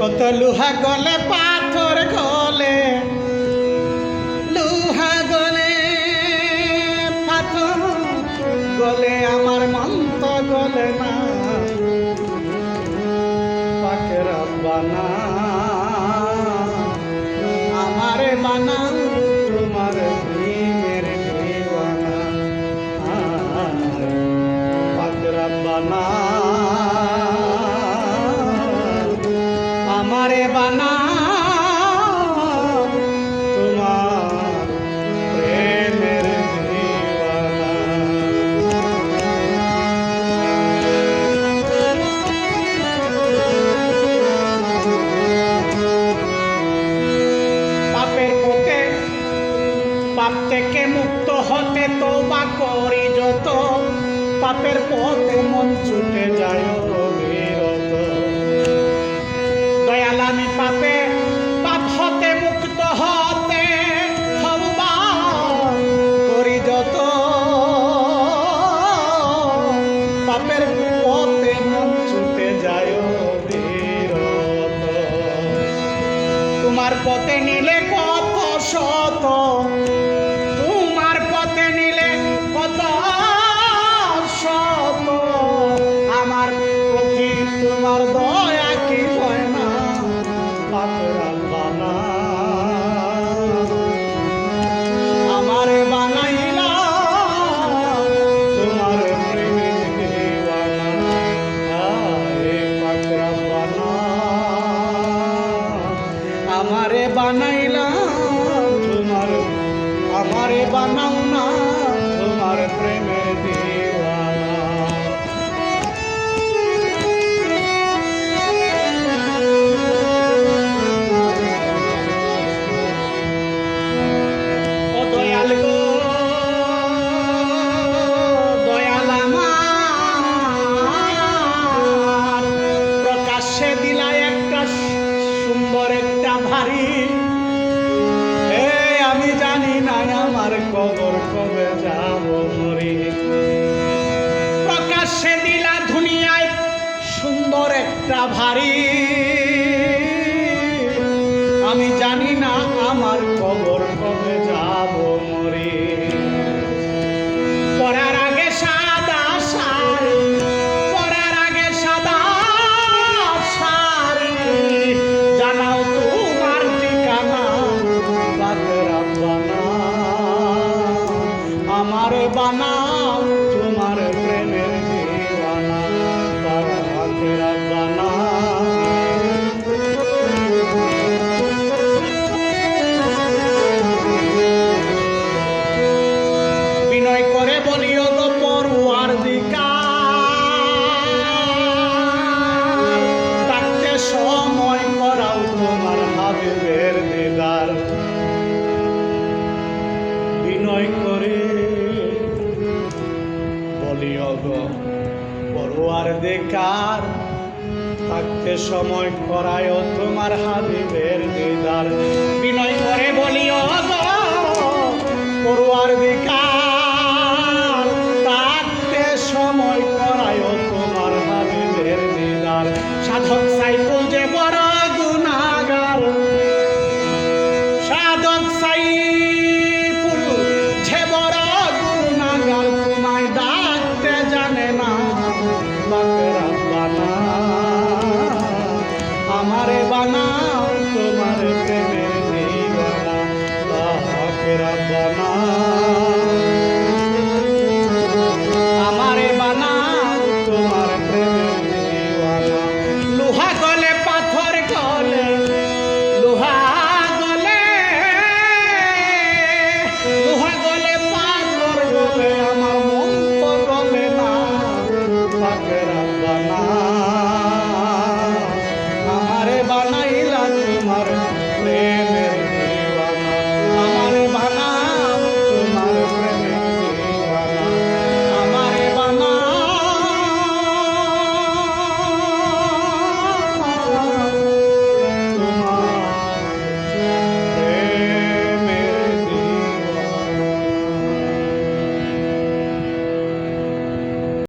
কত লোহা গলে, পাথর গলে। লোহা গলে, পাথর গলে, আমার মন্ত গলে না। পাকের বানা আমারে বানাও তোমার প্রেমের দেওয়ানা। পাকের বানা থেকে মুক্ত হতে তো বা করি যত। পাপের পথে মন ছুটে যায় দয়াল আমি পাপে, পাপ হতে মুক্ত হতে। আমারে বানাইলা তোমার, আমারে বানাও না তোমার প্রেমের দিওয়ানা। ও দয়াল গো প্রকাশ্যে দিলা ভারী কবে যাব মরি প্রকাশ্যে দিলা দুনিয়ায় সুন্দর একটা ভারী। তোমার প্রেমের বলিও আর দেখার থাকতে সময় করায় তোমার হাবিবের Amen.